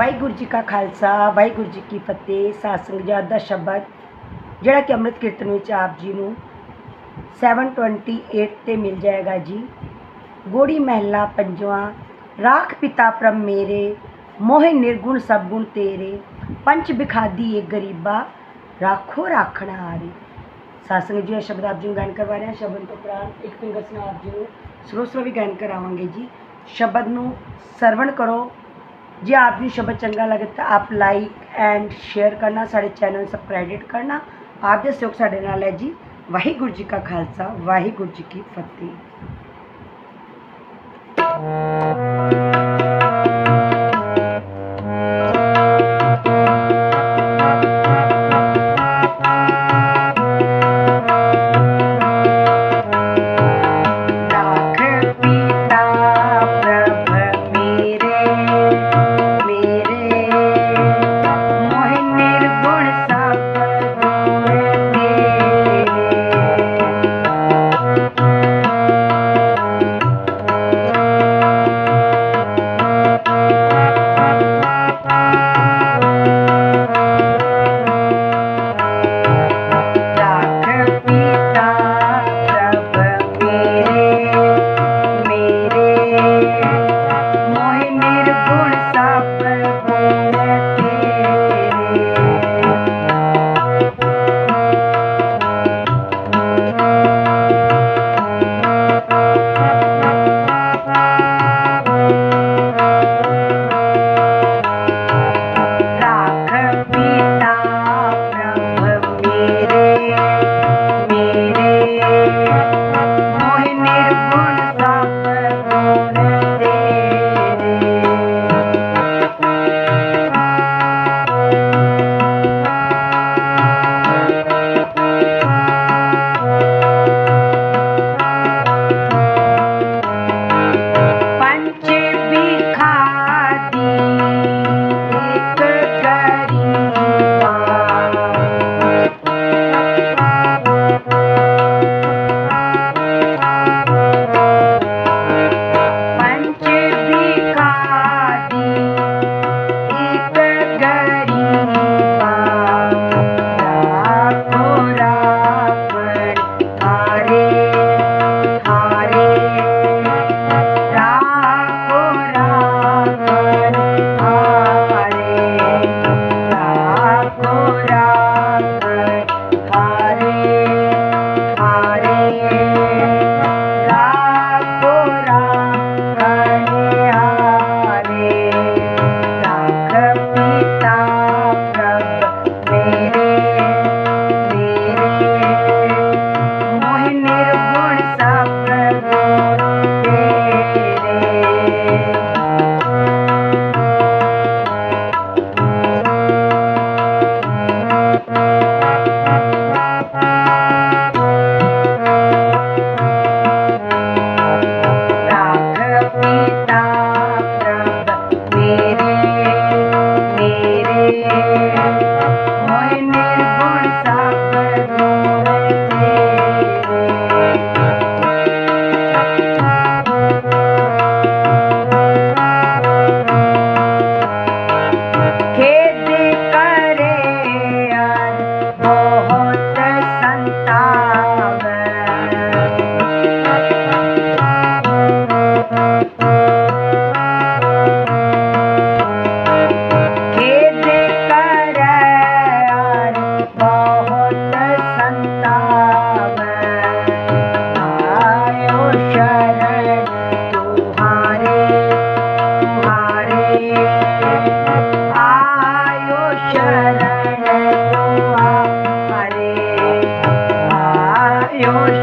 ਵਾਹਿਗੁਰੂ ਜੀ ਕਾ ਖਾਲਸਾ ਵਾਹਿਗੁਰੂ ਜੀ ਕੀ ਫਤਿਹ ਸਾਧ ਸੰਗਤ ਜੀ, ਦਾ ਸ਼ਬਦ ਜਿਹੜਾ ਕਿ ਅੰਮ੍ਰਿਤ ਕੀਰਤਨ ਵਿੱਚ ਆਪ ਜੀ ਨੂੰ 728 ਤੇ ਮਿਲ ਜਾਏਗਾ ਜੀ। ਗੋੜੀ ਮਹਿਲਾ ਪੰਜਵਾਂ ਰਾਖ ਪਿਤਾ ਪ੍ਰਮ ਮੇਰੇ ਮੋਹਿ ਨਿਰਗੁਣ ਸਭ ਗੁਣ ਤੇਰੇ ਪੰਚ ਬਿਖਾਦੀ ਏ ਗਰੀਬਾ ਰਾਖੋ ਰਾਖਣਾ ਹਾਰੇ। ਸਾਧ ਸੰਗਤ ਜੀ ਇਹ ਸ਼ਬਦ ਆਪ ਜੀ ਨੂੰ ਗਾਇਨ ਕਰਵਾ ਰਹੇ। ਹਾਂ ਸ਼ਬਦ ਤੋਂ ਉਪਰੰਤ ਇੱਕ ਫਿੰਗਰ ਨਾਲ ਆਪ ਜੀ ਨੂੰ ਸਲੋ ਸਲੋ ਵੀ ਗਾਇਨ ਕਰਾਵਾਂਗੇ ਜੀ। ਸ਼ਬਦ ਨੂੰ ਸਰਵਣ ਕਰੋ जी आपने शब्द चंगा लगे तो आप लाइक एंड शेयर करना साढ़े चैनल सबसक्राइब करना। आप जो सहयोग साढ़े नाल है जी। वाहिगुरु जी का खालसा, वाहगुरू जी की फतेह। Dios.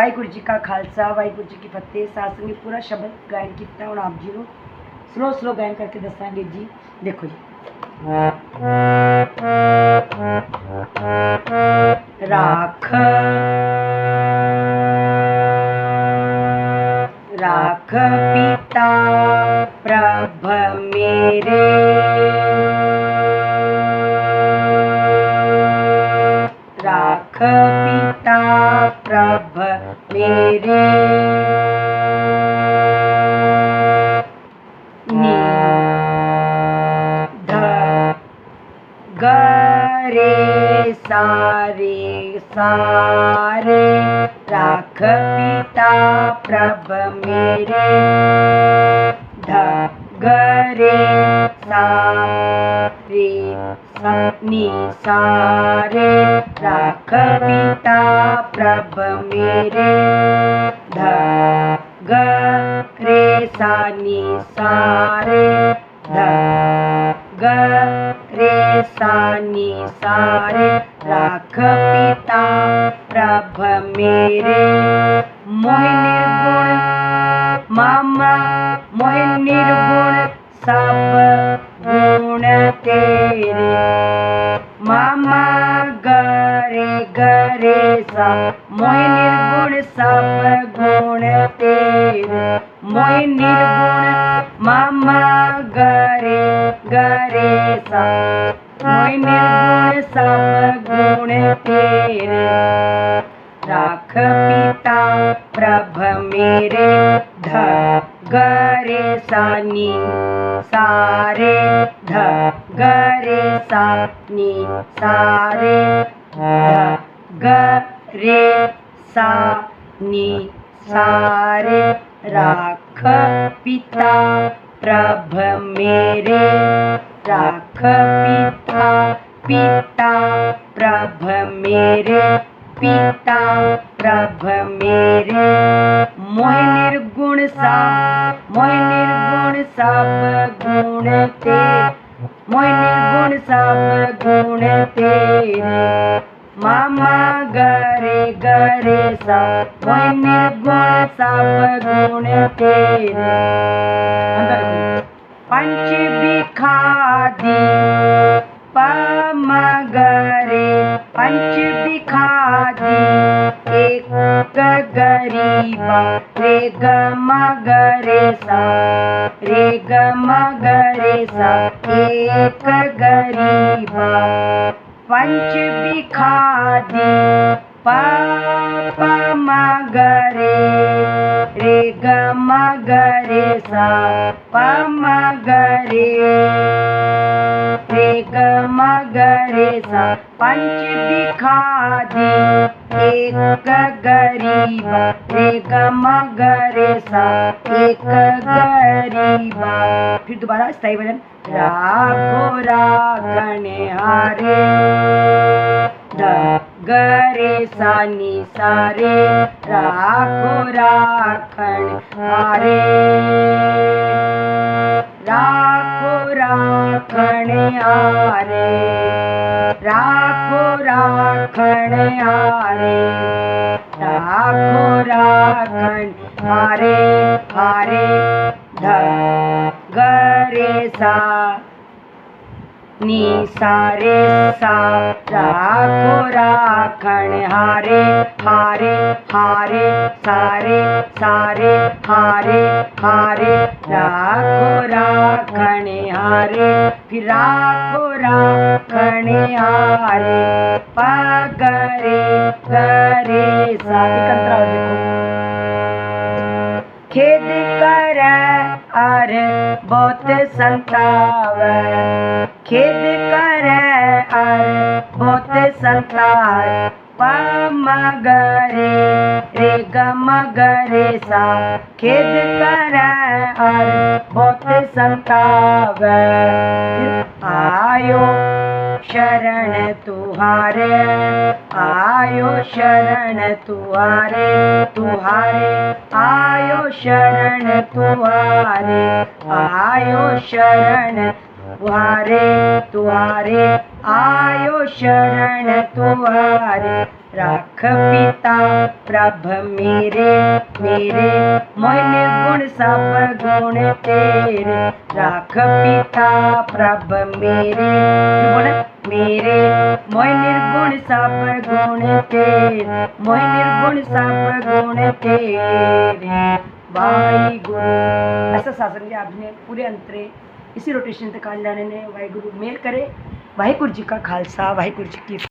ਵਾਹਿਗੁਰੂ ਵਾਹਿਗੁਰੂ ਜੀ ਕਾ ਖਾਲਸਾ ਵਾਹਿਗੁਰੂ ਜੀ ਕੀ ਫਤਿਹ ਸਾਸਨ ਨੇ ਪੂਰਾ ਸ਼ਬਦ ਗਾਇਨ ਕੀਤਾ ਹੁਣ ਆਪ ਜੀ ਨੂੰ ਸਲੋ ਸਲੋ ਗਾਇਨ ਕਰਕੇ ਦੱਸਾਂਗੇ ਜੀ ਦੇਖੋ ਜੀ ਰਾਖ ਰਾਖ ਪਿਤਾ ਪ੍ਰਭ ਮੇਰੇ ਰਾਖ मेरे नी ध ग रे सारे सारे राख पिता प्रभ मेरे। ध ग रे सारे नी सारे राघविता प्रभ मेरे। ध ग रे सा नी सारे। ध ग रे सा नी सारे राघविता प्रभ मेरे। मोहिनी मामा, मोहिनी निर्गुण सब गुण तेरे। तेरे मामा गरे गरे सा मोई निर्गुण सब गुण तेरे। मोई निर्गुण मामा गरे गरे सा मोई निर्गुण सब गुण तेरे। राख पिता प्रभ मेरे धप गरे सानी, सारे ध गरे सा सारे रे ग रे सा नी राख पिता, प्रभ मेरे, राख पिता पिता, प्रभ मेरे पिता। प्रभ मेरे। मोह निर्गुण सा मोह निर्गुण सब गुण ते। मोह निर्गुण सब गुण तेरे मामा गरे गरे सा मोह निर्गुण सब गुण तेरे पंच बिखादी, पम गरे। पंच बिखादी ग गरीबा रे ग म ग रे सा रे ग म ग रे सा एक गरीबा। पंच बिखादी प प म ग रे रे ग म ग रे सा प म ग रे रे ग म ग रे सा पंच बिखादी एक गरीबा एक मगरे सा एक गरीबा. फिर दोबारा स्थाई भजन राखो राखने हारे. गरे सानी सारे राखो राखण हारे. राखो राखणे आरे. राखो राखणे आरे. राखो राखण आरे आरे. ध गरे रे सा नी सारे सा. राखो राखण हारे हारे हारे सारे सारे, हारे हारे राखो राखण हारे फिर राखो हारे, पगरे करे सा एक अंतरा और देखो। खेद कर अर बहुत संताव खेद कर अर बहुत संताव मगरे रे ग मगरे सा, खेद कर बहुत संताव। आयो शरण तुहारे, आयो शरण तुहारे तुहारे, आयो शरण तुहारे, आयो शरण तुहारे तुहारे, आयो शरण तुहारे। राख पिता, प्रभ मेरे मेरे। मोहन गुण सब गुण तेरे। राख पिता, प्रभ मेरे। बोले, मेरे। मोह निर्गुण सब गुण तेरे। मोह निर्गुण सब गुण तेरे। वाहिगुरु। ऐसा शासन के आपने पूरे अंतरे इसी रोटेशन तक कान लाने ने वाहिगुरु मेल करे। वाहिगुरु जी का खालसा, वाहिगुरु जी की